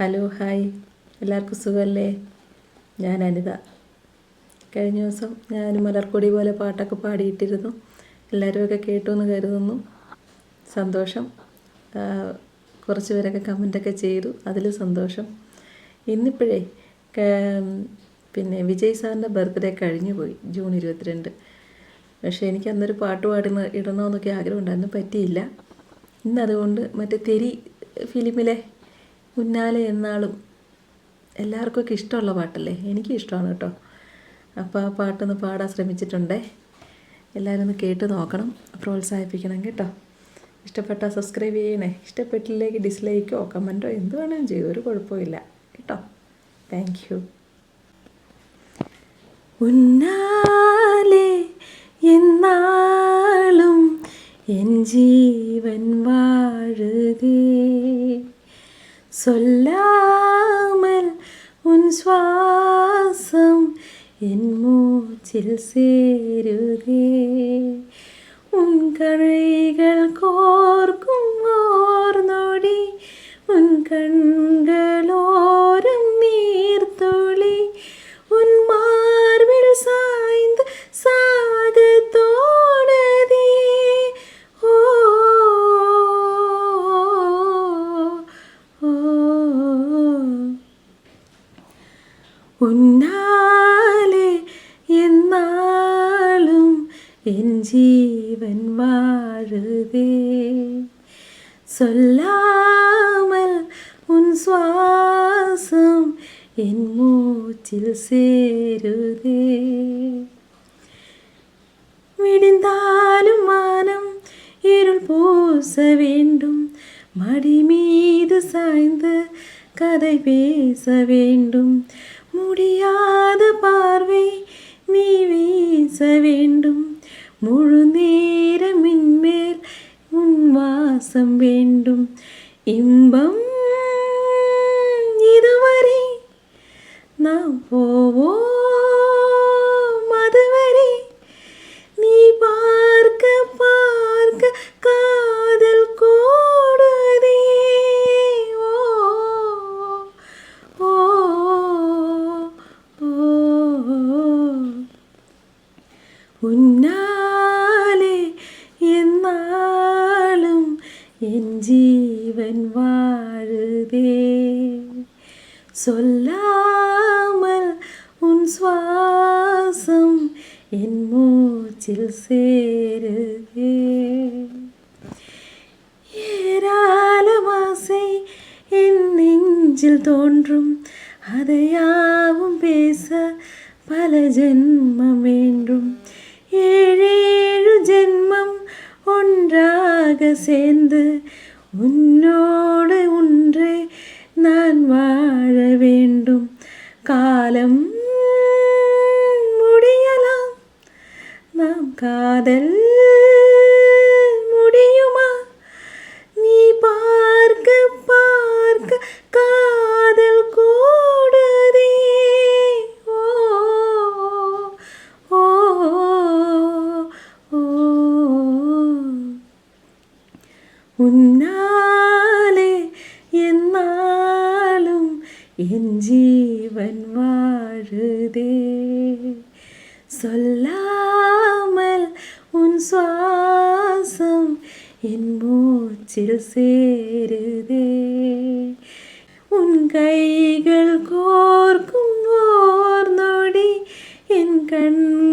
Hello hi. എല്ലാവർക്കും സുഖമല്ലേ? ഞാൻ അനിത. കഴിഞ്ഞ ദിവസം ഞാൻ മലർക്കൊടി പോലെ പാട്ടൊക്കെ പാടിയിട്ടിരുന്നു. എല്ലാവരും ഒക്കെ കേട്ടു എന്ന് കരുതുന്നു. സന്തോഷം. കുറച്ച് പേരൊക്കെ കമന്റൊക്കെ ചെയ്തു. അതിൽ സന്തോഷം. ഇന്നിപ്പോഴേ പിന്നെ വിജയ് സാറിന്റെ ബർത്ത്ഡേ കഴിഞ്ഞു പോയി ജൂൺ ഇരുപത്തിരണ്ട്. പക്ഷേ എനിക്ക് അന്നൊരു പാട്ട് പാടുന്ന ഇടണമെന്നൊക്കെ ആഗ്രഹമുണ്ടായിരുന്നു. പറ്റിയില്ല. ഇന്നതുകൊണ്ട് മറ്റേ തെരി ഫിലിമിലെ ഉന്നാലെ എന്നാളും എല്ലാവർക്കും ഒക്കെ ഇഷ്ടമുള്ള പാട്ടല്ലേ? എനിക്കും ഇഷ്ടമാണ് കേട്ടോ. അപ്പോൾ ആ പാട്ടൊന്ന് പാടാൻ ശ്രമിച്ചിട്ടുണ്ടേ. എല്ലാവരും ഒന്ന് കേട്ട് നോക്കണം പ്രോത്സാഹിപ്പിക്കണം കേട്ടോ. ഇഷ്ടപ്പെട്ടാൽ സബ്സ്ക്രൈബ് ചെയ്യണേ. ഇഷ്ടപ്പെട്ടില്ലെങ്കിൽ ഡിസ്ലൈക്കോ കമന്റോ എന്ത് വേണമെങ്കിലും ചെയ്തു ഒരു കുഴപ്പമില്ല കേട്ടോ. താങ്ക് യു ഉന്നാലെ എന്നാളും എൻ ജീവൻ വാ സൊല്ലാമൽ ഉൻ ശ്വാസം എൻ മൂച്ചിൽ ചേരുകേ. ഉൻ കഴികൾ കോർക്കും ഓർന്നോടി ഉൻ കണ്ണ ഉന്നാലെ എന്നാളും എൻ ജീവൻ വാഴുതേ சொல்லாமல் உன் சுவாசம் என் மூச்சில் சேருதே விடிந்தாலும் வானம் இருள் பூச வேண்டும் மடி மீது சாய்ந்து கதை பேச வேண்டும் முழு நேரம் மின்மேல் உன் வாசம் வேண்டும் இன்பம் இதுவரை நாம் போவோம் அதுவரை நீ பார்க்க பார்க்க காதல் கூடுதே ஓ ஓ ஓ இயல்பே சொல்லாமல் உன் சுவாசம் என் மூச்சில் சேருவே ஏராளமாசை என் நெஞ்சில் தோன்றும். அதையாவும் பேச பல ஜென்மம் வேண்டும். ஏழேழு ஜென்மம் ஒன்றாக சேர்ந்து உன்னோ காலம் முடியலாம். நாம் காதல் முடியுமா? நீ பார்க்க பார்க்க காதல் கூடுதே. ஓ ஓ உன்னா என் ஜீவன் வாழுதே. சொல்லாமல் உன் சுவாசம் என் மூச்சில் சேருதே. உன் கைகள் கோர்க்கும் ஓர் நொடி என் கண்